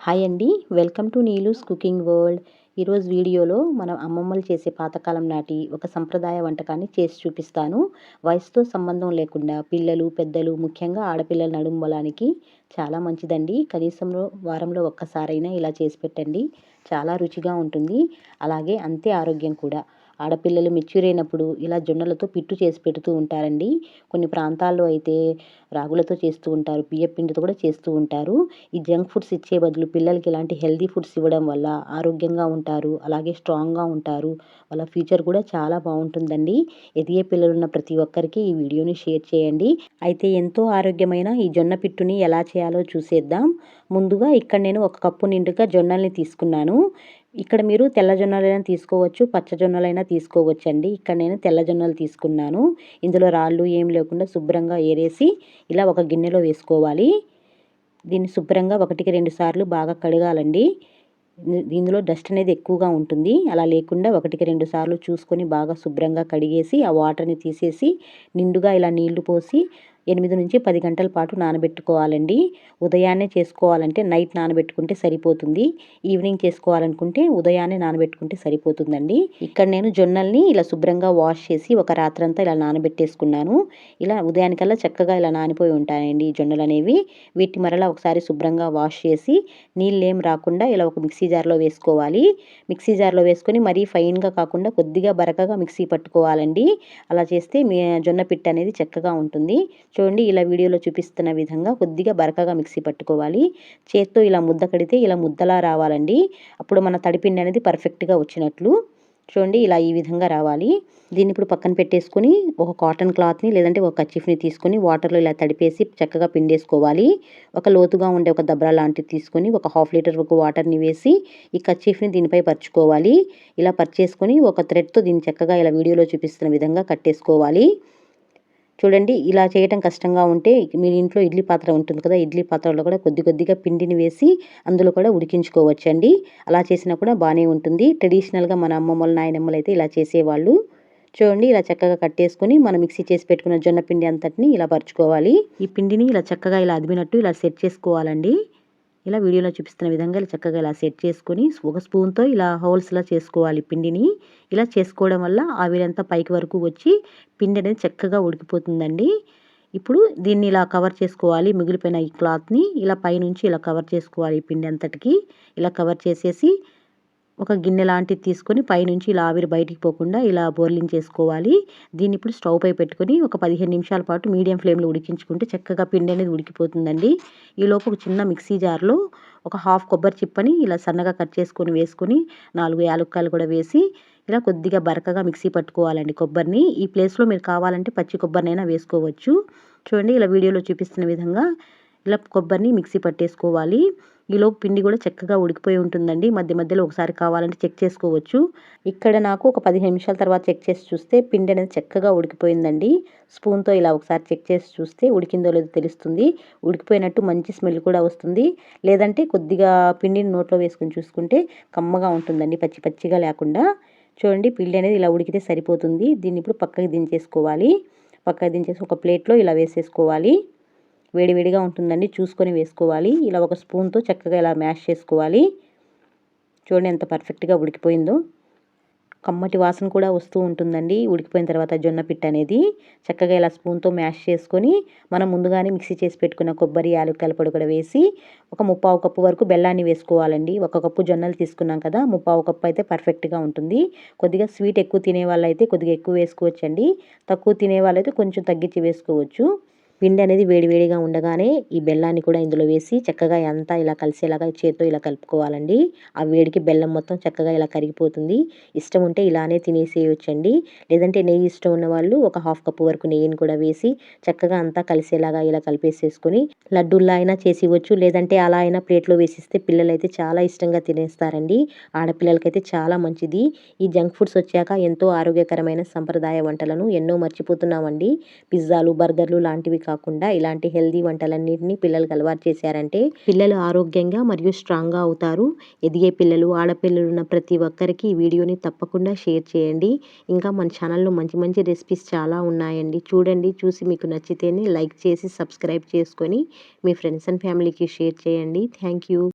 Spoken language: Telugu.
హాయ్ అండి. Welcome to Neelu's cooking world. ఈరోజు వీడియోలో మనం అమ్మమ్మలు చేసే పాతకాలం నాటి ఒక సంప్రదాయ వంటకాన్ని చేసి చూపిస్తాను. వయసుతో సంబంధం లేకుండా పిల్లలు పెద్దలు ముఖ్యంగా ఆడపిల్లల నడుంబలానికి చాలా మంచిదండి. కనీసంలో వారంలో ఒక్కసారైనా ఇలా చేసి పెట్టండి. చాలా రుచిగా ఉంటుంది. అలాగే అంతే ఆరోగ్యం కూడా. ఆడపిల్లలు మెచ్యూర్ అయినప్పుడు ఇలా జొన్నలతో పిట్టు చేసి పెడుతూ ఉంటారండి. కొన్ని ప్రాంతాల్లో అయితే రాగులతో చేస్తూ ఉంటారు. బియ్యం పిండితో కూడా చేస్తూ ఉంటారు. ఈ జంక్ ఫుడ్స్ ఇచ్చే బదులు పిల్లలకి ఇలాంటి హెల్దీ ఫుడ్స్ ఇవ్వడం వల్ల ఆరోగ్యంగా ఉంటారు. అలాగే స్ట్రాంగ్గా ఉంటారు. వాళ్ళ ఫ్యూచర్ కూడా చాలా బాగుంటుందండి. ఎదిగే పిల్లలు ఉన్న ప్రతి ఒక్కరికి ఈ వీడియోని షేర్ చేయండి. అయితే ఎంతో ఆరోగ్యమైన ఈ జొన్న పిట్టుని ఎలా చేయాలి చూసేద్దాం. ముందుగా ఇక్కడ నేను ఒక కప్పు నిండుగా జొన్నల్ని తీసుకున్నాను. ఇక్కడ మీరు తెల్ల జొన్నలైనా తీసుకోవచ్చు పచ్చ జొన్నలైనా తీసుకోవచ్చు అండి ఇక్కడ నేను తెల్ల జొన్నలు తీసుకున్నాను. ఇందులో రాళ్ళు ఏం లేకుండా శుభ్రంగా ఏరేసి ఇలా ఒక గిన్నెలో వేసుకోవాలి. దీన్ని శుభ్రంగా ఒకటికి రెండు సార్లు బాగా కడగాలండి. ఇందులో డస్ట్ అనేది ఎక్కువగా ఉంటుంది. అలా లేకుండా ఒకటికి రెండు సార్లు చూసుకొని బాగా శుభ్రంగా కడిగేసి ఆ వాటర్ని తీసేసి నిండుగా ఇలా నీళ్ళు పోసి ఎనిమిది నుంచి పది గంటల పాటు నానబెట్టుకోవాలండి. ఉదయాన్నే చేసుకోవాలంటే నైట్ నానబెట్టుకుంటే సరిపోతుంది. ఈవినింగ్ చేసుకోవాలనుకుంటే ఉదయాన్నే నానబెట్టుకుంటే సరిపోతుందండి. ఇక్కడ నేను జొన్నల్ని ఇలా శుభ్రంగా వాష్ చేసి ఒక రాత్రంతా ఇలా నానబెట్టేసుకున్నాను. ఇలా ఉదయానికల్లా చక్కగా ఇలా నానిపోయి ఉంటాయండి ఈ జొన్నలు అనేవి. వీటి మరలా ఒకసారి శుభ్రంగా వాష్ చేసి నీళ్ళు ఏం రాకుండా ఇలా ఒక మిక్సీ జార్లో వేసుకోవాలి. మిక్సీ జార్లో వేసుకొని మరీ ఫైన్గా కాకుండా కొద్దిగా బరకగా మిక్సీ పట్టుకోవాలండి. అలా చేస్తే మీ జొన్న పిట్ట అనేది చక్కగా ఉంటుంది. చూడండి ఇలా వీడియోలో చూపిస్తున్న విధంగా కొద్దిగా బరకగా మిక్సీ పట్టుకోవాలి. చేత్తో ఇలా ముద్ద కడితే ఇలా ముద్దలా రావాలండి. అప్పుడు మన తడిపిండి అనేది పర్ఫెక్ట్గా వచ్చినట్లు. చూడండి ఇలా ఈ విధంగా రావాలి. దీన్ని ఇప్పుడు పక్కన పెట్టేసుకొని ఒక కాటన్ క్లాత్ని లేదంటే ఒక కచ్చిఫ్ని తీసుకొని వాటర్లో ఇలా తడిపేసి చక్కగా పిండేసుకోవాలి. ఒక లోతుగా ఉండే ఒక దబ్రా లాంటిది తీసుకొని ఒక హాఫ్ లీటర్ వరకు వాటర్ని వేసి ఈ కచ్చిఫ్ని దీనిపై పరుచుకోవాలి. ఇలా పర్చేసుకొని ఒక థ్రెడ్తో దీన్ని చక్కగా ఇలా వీడియోలో చూపిస్తున్న విధంగా కట్టేసుకోవాలి. చూడండి ఇలా చేయటం కష్టంగా ఉంటే మీ ఇంట్లో ఇడ్లీ పాత్ర ఉంటుంది కదా ఇడ్లీ పాత్రలో కూడా కొద్ది కొద్దిగా పిండిని వేసి అందులో కూడా ఉడికించుకోవచ్చండి. అలా చేసినా కూడా బాగానే ఉంటుంది. ట్రెడిషనల్గా మన అమ్మమ్మలు నాయనమ్మలు అయితే ఇలా చేసేవాళ్ళు. చూడండి ఇలా చక్కగా కట్టేసుకొని మనం మిక్సీ చేసి పెట్టుకున్న జొన్న పిండి అంతటిని ఇలా పరుచుకోవాలి. ఈ పిండిని ఇలా చక్కగా ఇలా అదిమినట్టు ఇలా సెట్ చేసుకోవాలండి. ఇలా వీడియోలో చూపిస్తున్న విధంగా ఇలా చక్కగా ఇలా సెట్ చేసుకొని ఒక స్పూన్తో ఇలా హోల్స్లా చేసుకోవాలి పిండిని. ఇలా చేసుకోవడం వల్ల ఆవిరంతా పైకి వరకు వచ్చి పిండి అనేది చక్కగా ఉడికిపోతుందండి. ఇప్పుడు దీన్ని ఇలా కవర్ చేసుకోవాలి. మిగిలిపోయిన ఈ క్లాత్ని ఇలా పైనుంచి ఇలా కవర్ చేసుకోవాలి పిండి అంతటికి. ఇలా కవర్ చేసేసి ఒక గిన్నె లాంటిది తీసుకొని పైనుంచి ఇలా ఆవిరి బయటికి పోకుండా ఇలా బోర్లించేసుకోవాలి దీన్ని ఇప్పుడు స్టవ్ పై పెట్టుకొని ఒక పదిహేను నిమిషాల పాటు మీడియం ఫ్లేమ్లో ఉడికించుకుంటే చక్కగా పిండి అనేది ఉడికిపోతుందండి. ఈలోపు ఒక చిన్న మిక్సీ జార్లో ఒక హాఫ్ కొబ్బరి చిప్పని ఇలా సన్నగా కట్ చేసుకొని వేసుకొని నాలుగు యాలక్కాయలు కూడా వేసి ఇలా కొద్దిగా బరకగా మిక్సీ పట్టుకోవాలండి కొబ్బరిని. ఈ ప్లేస్లో మీరు కావాలంటే పచ్చి కొబ్బరినైనా వేసుకోవచ్చు. చూడండి ఇలా వీడియోలో చూపిస్తున్న విధంగా ఇలా కొబ్బరిని మిక్సీ పట్టేసుకోవాలి. ఈలోపు పిండి కూడా చక్కగా ఉడికిపోయి ఉంటుందండి. మధ్య మధ్యలో ఒకసారి కావాలంటే చెక్ చేసుకోవచ్చు. ఇక్కడ నాకు ఒక పదిహేను నిమిషాల తర్వాత చెక్ చేసి చూస్తే పిండి అనేది చక్కగా ఉడికిపోయిందండి. స్పూన్తో ఇలా ఒకసారి చెక్ చేసి చూస్తే ఉడికిందో లేదో తెలుస్తుంది. ఉడికిపోయినట్టు మంచి స్మెల్ కూడా వస్తుంది. లేదంటే కొద్దిగా పిండిని నోట్లో వేసుకుని చూసుకుంటే కమ్మగా ఉంటుందండి. పచ్చి పచ్చిగా లేకుండా. చూడండి పిండి అనేది ఇలా ఉడికితే సరిపోతుంది. దీన్ని ఇప్పుడు పక్కకి దించేసుకోవాలి. పక్కకి దించేసి ఒక ప్లేట్లో ఇలా వేసేసుకోవాలి. వేడివేడిగా ఉంటుందండి. చూసుకొని వేసుకోవాలి. ఇలా ఒక స్పూన్తో చక్కగా ఇలా మ్యాష్ చేసుకోవాలి. చూడండి ఎంత పర్ఫెక్ట్గా ఉడికిపోయిందో. కమ్మటి వాసన కూడా వస్తూ ఉంటుందండి. ఉడికిపోయిన తర్వాత జొన్న పిట్ట అనేది చక్కగా ఇలా స్పూన్తో మ్యాష్ చేసుకొని మనం ముందుగానే మిక్సీ చేసి పెట్టుకున్న కొబ్బరి యాలక్కల పొడి కూడా వేసి ఒక ముప్పావు కప్పు వరకు బెల్లాన్ని వేసుకోవాలండి. ఒక కప్పు జొన్నలు తీసుకున్నాం కదా ముప్పావు కప్పు అయితే పర్ఫెక్ట్గా ఉంటుంది. కొద్దిగా స్వీట్ ఎక్కువ తినే వాళ్ళైతే కొద్దిగా ఎక్కువ వేసుకోవచ్చండి. తక్కువ తినే వాళ్ళైతే కొంచెం తగ్గించి వేసుకోవచ్చు. పిండి అనేది వేడివేడిగా ఉండగానే ఈ బెల్లాన్ని కూడా ఇందులో వేసి చక్కగా అంతా ఇలా కలిసేలాగా చేత్తో ఇలా కలుపుకోవాలండి. ఆ వేడికి బెల్లం మొత్తం చక్కగా ఇలా కరిగిపోతుంది. ఇష్టం ఉంటే ఇలానే తినేసేయొచ్చండి. లేదంటే నెయ్యి ఇష్టం ఉన్న వాళ్ళు ఒక హాఫ్ కప్ వరకు నెయ్యిని కూడా వేసి చక్కగా అంతా కలిసేలాగా ఇలా కలిపేసేసుకొని లడ్డూల్లా అయినా చేసి ఇవ్వచ్చు లేదంటే అలా అయినా ప్లేట్లో వేసిస్తే పిల్లలు అయితే చాలా ఇష్టంగా తినేస్తారండి. ఆడపిల్లలకైతే చాలా మంచిది. ఈ జంక్ ఫుడ్స్ వచ్చాక ఎంతో ఆరోగ్యకరమైన సంప్రదాయ వంటలను ఎన్నో మర్చిపోతున్నామండి. పిజ్జాలు బర్గర్లు లాంటివి కాకుండా ఇలాంటి హెల్దీ వంటలన్నింటినీ పిల్లలకు అలవాటు చేశారంటే పిల్లలు ఆరోగ్యంగా మరియు స్ట్రాంగ్గా అవుతారు. ఎదిగే పిల్లలు ఆడపిల్లలు ఉన్న ప్రతి ఒక్కరికి ఈ వీడియోని తప్పకుండా షేర్ చేయండి. ఇంకా మన ఛానల్లో మంచి మంచి రెసిపీస్ చాలా ఉన్నాయండి. చూడండి చూసి మీకు నచ్చితేనే లైక్ చేసి సబ్స్క్రైబ్ చేసుకొని మీ ఫ్రెండ్స్ అండ్ ఫ్యామిలీకి షేర్ చేయండి. Thank you.